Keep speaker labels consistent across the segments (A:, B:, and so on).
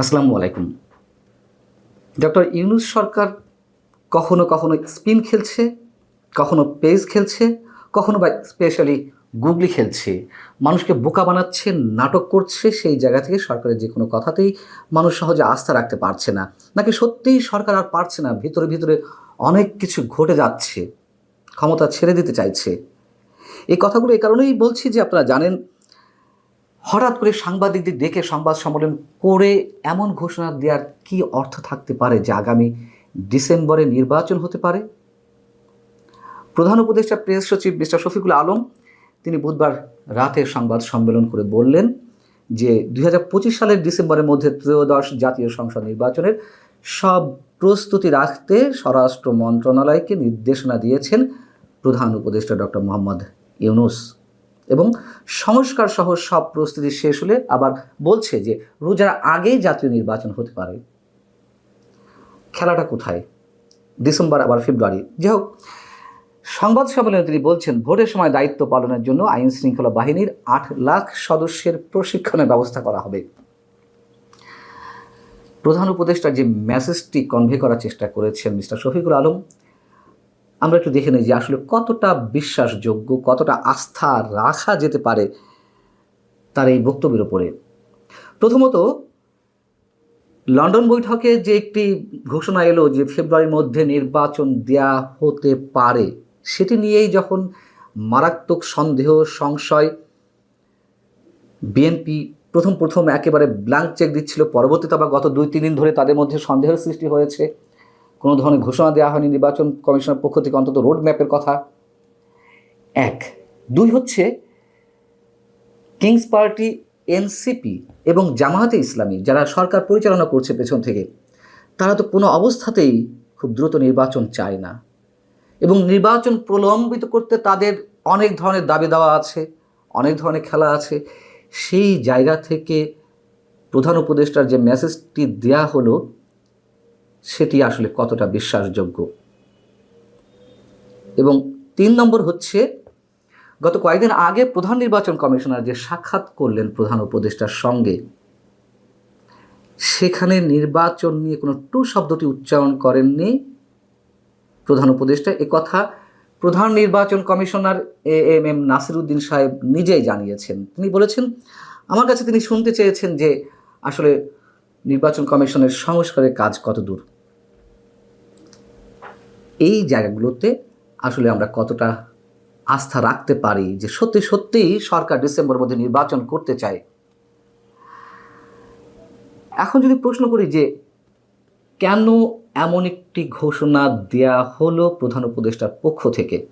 A: আসসালামু আলাইকুম। ডক্টর ইউনুস সরকার কখনো কখনো স্পিন খেলছে, কখনো পেজ খেলছে, কখনো বা স্পেশালি গুগলি খেলছে। মানুষকে বোকা বানাচ্ছে, নাটক করছে, সেই জায়গা থেকে সরকারের যে কোনো কথাতেই মানুষ সহজে আস্থা রাখতে পারছে না। নাকি সত্যিই সরকার আর পারছে না? ভিতরে ভিতরে অনেক কিছু ঘটে যাচ্ছে, ক্ষমতা ছেড়ে দিতে চাইছে। এই কথাগুলো এই কারণেই বলছি যে আপনারা জানেন হঠাৎ করে সাংবাদিকদের ডেকে সংবাদ সম্মেলন করে এমন ঘোষণা দেওয়ার কি অর্থ থাকতে পারে যে আগামী ডিসেম্বরে নির্বাচন হতে পারে? প্রধান উপদেষ্টা, প্রেস সচিব মিস্টার শফিকুল আলম, তিনি বুধবার রাতে সংবাদ সম্মেলন করে বললেন যে দু হাজার পঁচিশ সালের ডিসেম্বরের মধ্যে ত্রয়োদশ জাতীয় সংসদ নির্বাচনের সব প্রস্তুতি রাখতে স্বরাষ্ট্র মন্ত্রণালয়কে নির্দেশনা দিয়েছেন প্রধান উপদেষ্টা ডক্টর মোহাম্মদ ইউনুস। এবং সংস্কার সহ সব প্রস্তুতি শেষ হলে আবার বলছে যে রোজার আগেই জাতীয় নির্বাচন হতে পারে। খেলাটা কোথায়? ডিসেম্বর, আবার ফেব্রুয়ারি। যাই হোক, সংবাদ সম্মেলনে তিনি বলছেন, ভোটের সময় দায়িত্ব পালনের জন্য আইন শৃঙ্খলা বাহিনীর আট লাখ সদস্যের প্রশিক্ষণের ব্যবস্থা করা হবে। প্রধান উপদেষ্টা যে মেসেজটি কনভে করার চেষ্টা করেছেন মিস্টার শফিকুল আলম আমরা একটু দেখে নিই যে আসলে কতটা বিশ্বাসযোগ্য, কতটা আস্থা রাখা যেতে পারে তার এই বক্তব্যের উপরে। প্রথমত, লন্ডন বৈঠকে যে একটি ঘোষণা এলো যে ফেব্রুয়ারির মধ্যে নির্বাচন দেয়া হতে পারে, সেটি নিয়েই যখন মারাত্মক সন্দেহ, সংশয়, বিএনপি প্রথম প্রথম একেবারে ব্ল্যাঙ্ক চেক দিচ্ছিল। পরবর্তীতে আবার গত দুই, তিন দিন ধরে তাদের মধ্যে সন্দেহের সৃষ্টি হয়েছে। কোনো ধরনের ঘোষণা দেওয়া হয়নি নির্বাচন কমিশনের পক্ষ থেকে অন্তত রোড ম্যাপের কথা। এক। দুই হচ্ছে, কিংস পার্টি, এনসিপি এবং জামায়াতে ইসলামী যারা সরকার পরিচালনা করছে পেছন থেকে, তারা তো কোনো অবস্থাতেই খুব দ্রুত নির্বাচন চায় না। এবং নির্বাচন প্রলম্বিত করতে তাদের অনেক ধরনের দাবি দেওয়া আছে, অনেক ধরনের খেলা আছে। সেই জায়গা থেকে প্রধান উপদেষ্টার যে মেসেজটি দেয়া হলো সেটি আসলে কতটা বিশ্বাসযোগ্য? এবং তিন নম্বর হচ্ছে, গত কয়েকদিন আগে প্রধান নির্বাচন কমিশনার যে সাক্ষাৎ করলেন প্রধান উপদেষ্টার সঙ্গে, সেখানে নির্বাচন নিয়ে কোনো টু শব্দটি উচ্চারণ করেননি প্রধান উপদেষ্টা। কথা প্রধান নির্বাচন commissioner A M M Nasiruddin সাহেব নিজেই জানিয়েছেন। তিনি বলেছেন, আমার কাছে তিনি শুনতে চেয়েছেন যে আসলে নির্বাচন কমিশনের সংস্কারের কাজ কত দূর। এই জায়গাগুলোতে আসলে আমরা কতটা আস্থা রাখতে পারি যে সত্যি সত্যিই সরকার ডিসেম্বর মধ্যে নির্বাচন করতে চায়? এখন যদি প্রশ্ন করি যে কেন এমন একটি ঘোষণা দেয়া হলো প্রধান উপদেষ্টার পক্ষ থেকে?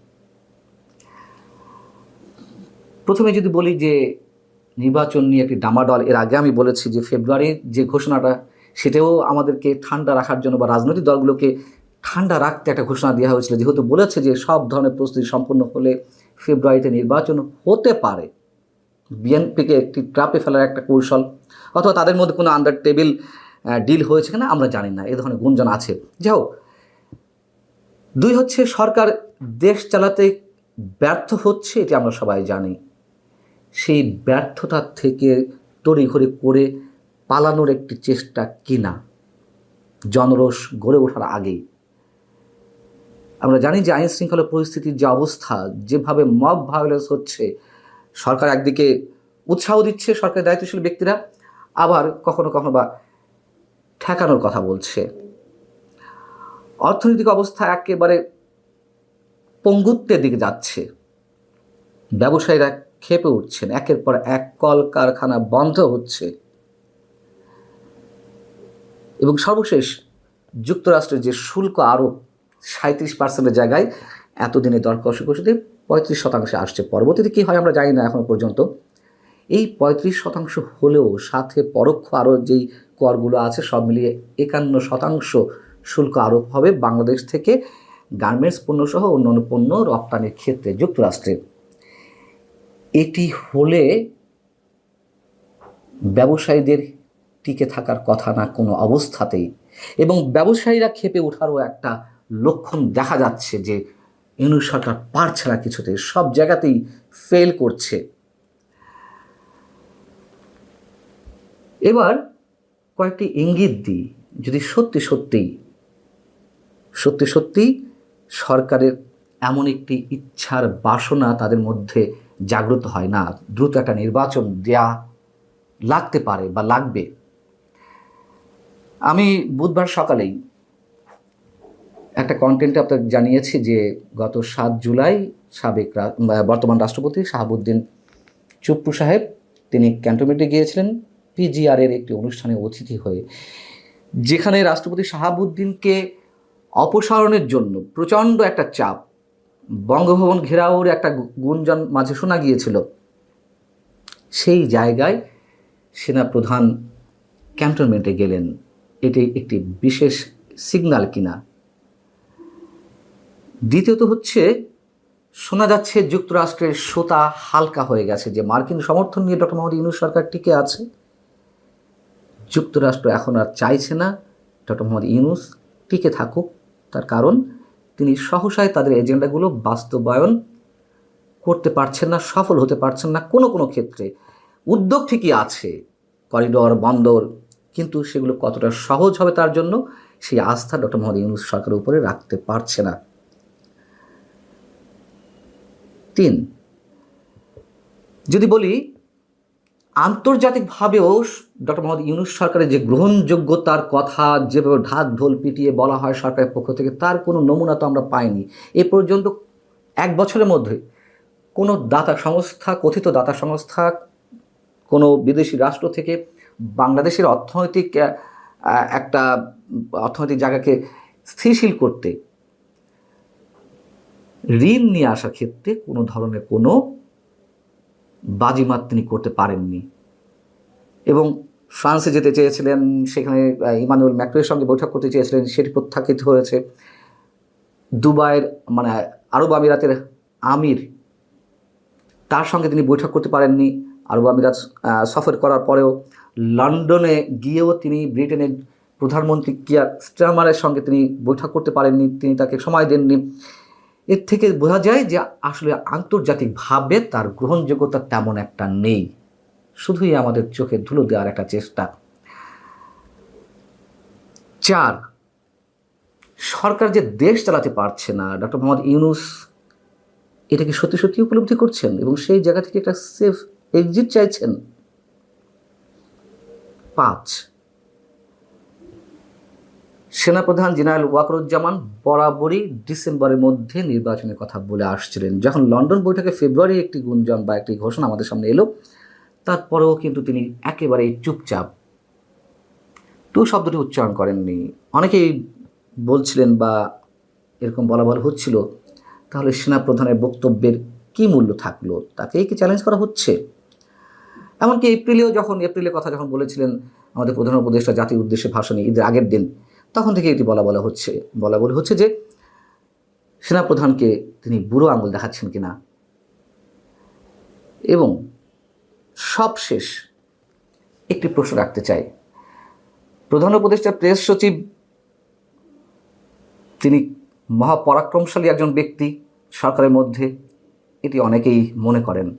A: প্রথমে যদি বলি যে নির্বাচন নিয়ে একটি ডামাডল, এর আগে আমি বলেছি যে ফেব্রুয়ারির যে ঘোষণাটা, সেটাও আমাদেরকে ঠান্ডা রাখার জন্য বা রাজনৈতিক দলগুলোকে ঠান্ডা রাখতে একটা ঘোষণা দেওয়া হয়েছিল। যেহেতু বলেছে যে সব ধরনের প্রস্তুতি সম্পন্ন হলে ফেব্রুয়ারিতে নির্বাচন হতে পারে। বিএনপিকে একটি ট্রাপে ফেলার একটা কৌশল অথবা তাদের মধ্যে কোনো আন্ডার টেবিল ডিল হয়েছে কিনা আমরা জানি না। এ ধরনের গুঞ্জন আছে। যাও দুই হচ্ছে সরকার দেশ চালাতে ব্যর্থ হচ্ছে, এটি আমরা সবাই জানি। সেই ব্যর্থতা থেকে তড়িঘড়ি করে পালানোর একটি চেষ্টা কিনা? জনরোষ গড়ে ওঠার আগেই। আমরা জানি যে আইন শৃঙ্খলা পরিস্থিতির যে অবস্থা, যেভাবে মব ভায়োলেন্স হচ্ছে, সরকার একদিকে উৎসাহ দিচ্ছে সরকারের দায়িত্বশীল ব্যক্তিরা, আবার কখনো কখনো বা ঠেকানোর কথা বলছে। অর্থনৈতিক অবস্থা একেবারে পঙ্গুত্বের দিকে যাচ্ছে। ব্যবসায়ীরা খেপে উঠছেন, একের পর এক কল কারখানা বন্ধ হচ্ছে। এবং সর্বশেষ যুক্তরাষ্ট্রের যে শুল্ক আরোপ সাঁত্রিশ পার্সেন্টের জায়গায় এতদিনে দর কষাকষিতে পঁয়ত্রিশ শতাংশে আসছে। পরবর্তীতে কী হয় আমরা জানি না এখনও পর্যন্ত। এই পঁয়ত্রিশ শতাংশ হলেও সাথে পরোক্ষ আরও যেই করগুলো আছে, সব মিলিয়ে একান্ন শতাংশ শুল্ক আরোপ হবে বাংলাদেশ থেকে গার্মেন্টস পণ্যসহ অন্যান্য পণ্য রপ্তানির ক্ষেত্রে যুক্তরাষ্ট্রে। এটি হলে ব্যবসায়ীদের টিকে থাকার কথা না কোনো অবস্থাতেই। এবং ব্যবসায়ীরা খেপে ওঠারও একটা লক্ষণ দেখা যাচ্ছে যে ইউনু সরকার পারছে না কিছুতে, সব জায়গাতেই ফেল করছে। এবার কয়েকটি ইঙ্গিত দিই, যদি সত্যি সত্যিই সত্যি সত্যি সরকারের এমন একটি ইচ্ছার বাসনা তাদের মধ্যে জাগ্রত হয় না, দ্রুত একটা নির্বাচন দেয়া লাগতে পারে বা লাগবে। আমি বুধবার সকালেই একটা কন্টেন্টে আপনাকে জানিয়েছি যে গত সাত জুলাই সাবেক বর্তমান রাষ্ট্রপতি শাহাবুদ্দিন চুপ্পু সাহেব তিনি ক্যান্টনমেন্টে গিয়েছিলেন পিজিআরের একটি অনুষ্ঠানে অতিথি হয়ে, যেখানে রাষ্ট্রপতি শাহাবুদ্দিনকে অপসারণের জন্য প্রচণ্ড একটা চাপ, বঙ্গভবন ঘেরাওর একটা গুঞ্জন মাঝে শোনা গিয়েছিল। সেই জায়গায় সেনাপ্রধান ক্যান্টনমেন্টে গেলেন। এটি একটি বিশেষ সিগন্যাল কিনা? দ্বিতীয়ত হচ্ছে, শোনা যাচ্ছে যুক্তরাষ্ট্রের সোতা হালকা হয়ে গেছে, যে মার্কিন সমর্থন নিয়ে ডক্টর মোহাম্মদ ইউনুস সরকার টিকে আছে। যুক্তরাষ্ট্র এখন আর চাইছে না ডক্টর মোহাম্মদ ইউনুস টিকে থাকুক, তার কারণ তিনি সহসায় তাদের এজেন্ডাগুলো বাস্তবায়ন করতে পারছেন না, সফল হতে পারছেন না, কোনো কোনো ক্ষেত্রে। উদ্যোগ ঠিকই আছে, করিডর, বন্দর, কিন্তু সেগুলো কতটা সহজ হবে তার জন্য সেই আস্থা ডক্টর মোহাম্মদ ইউনুস সরকারের উপরে রাখতে পারছে না। তিন। যদি বলি, আন্তর্জাতিকভাবেও ডক্টর মোহাম্মদ ইউনুস সরকারের যে গ্রহণযোগ্যতার কথা, যেভাবে ঢাক ঢোল পিটিয়ে বলা হয় সরকারের পক্ষ থেকে, তার কোনো নমুনা তো আমরা পাইনি। এ পর্যন্ত এক বছরের মধ্যে কোনো দাতা সংস্থা, কথিত দাতা সংস্থা, কোনো বিদেশি রাষ্ট্র থেকে বাংলাদেশের অর্থনৈতিক একটা অর্থনৈতিক জায়গাকে স্থিরশীল করতে ঋণ নিয়ে আসার ক্ষেত্রে কোনো ধরনের কোনো বাজিমাত তিনি করতে পারেননি। এবং ফ্রান্সে যেতে চেয়েছিলেন, সেখানে ইমানুয়েল ম্যাক্রোয়ের সঙ্গে বৈঠক করতে চেয়েছিলেন, সেটি প্রত্যাখ্যাত হয়েছে। দুবাইয়ের মানে আরব আমিরাতের আমির, তার সঙ্গে তিনি বৈঠক করতে পারেননি। আরব আমিরাত সফর করার পরেও লন্ডনে গিয়েও তিনি ব্রিটেনের প্রধানমন্ত্রী কিয়ার স্টারমারের সঙ্গে তিনি বৈঠক করতে পারেননি। তিনি তাকে সময় দেননি। এর থেকে বোঝা যায় যে আসলে আন্তর্জাতিকভাবে তার গ্রহণযোগ্যতা তেমন একটা নেই। শুধুই আমাদের চোখে ধুলো দেওয়ার একটা চেষ্টা। চার, সরকার যে দেশ চালাতে পারছে না ডক্টর মোহাম্মদ ইউনুস এটাকে সত্যি সত্যি উপলব্ধি করছেন এবং সেই জায়গা থেকে একটা সেফ এক্সিট চাইছেন। পাঁচ সেনাপ্রধান জেনারেল ওয়াকরুজ্জামান বরাবরই ডিসেম্বরের মধ্যে নির্বাচনের কথা বলে আসছিলেন। যখন লন্ডন বৈঠকে ফেব্রুয়ারি একটি গুঞ্জন বা একটি ঘোষণা আমাদের সামনে এলো, তারপরেও কিন্তু তিনি একেবারেই চুপচাপ। টু শব্দটি উচ্চারণ করেননি। অনেকেই বলছিলেন বা এরকম বলা বলা হচ্ছিল, তাহলে সেনাপ্রধানের বক্তব্যের কী মূল্য থাকল? তাকেই কি চ্যালেঞ্জ করা হচ্ছে? এমনকি এপ্রিলেও যখন, এপ্রিলের কথা যখন বলেছিলেন আমাদের প্রধান উপদেষ্টা জাতির উদ্দেশ্যে ভাষণে, ঈদের আগের দিন তখন থেকে এটি বলা বলা হচ্ছে। বলা বলা হচ্ছে যে সেনাপ্রধানকে তিনি বুড়ো আঙুল দেখাচ্ছেন কিনা। এবং সবশেষ একটি প্রশ্ন রাখতে চাই। প্রধান উপদেষ্টা, প্রেস সচিব, তিনি মহাপরাক্রমশালী একজন ব্যক্তি সরকারের মধ্যে, এটি অনেকেই মনে করেন।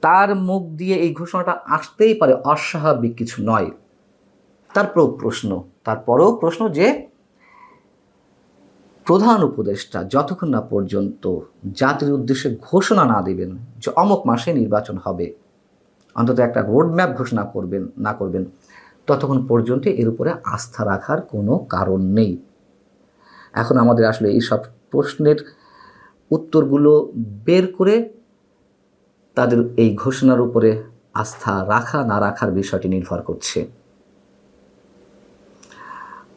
A: তার মুখ দিয়ে এই ঘোষণাটা আসতেই পারে, অস্বাভাবিক কিছু নয়। তারপরেও প্রশ্ন তারপরেও প্রশ্ন যে প্রধান উপদেষ্টা যতক্ষণ না পর্যন্ত জাতির উদ্দেশ্যে ঘোষণা না দিবেন, যে অমুক মাসে নির্বাচন হবে, অন্তত একটা রোডম্যাপ ঘোষণা করবেন, না করবেন, ততক্ষণ পর্যন্ত এর উপরে আস্থা রাখার কোনো কারণ নেই। এখন আমাদের আসলে এই সব প্রশ্নের উত্তরগুলো বের করে তাদের এই ঘোষণার উপরে আস্থা রাখা, না রাখার বিষয়টি নির্ভর করছে।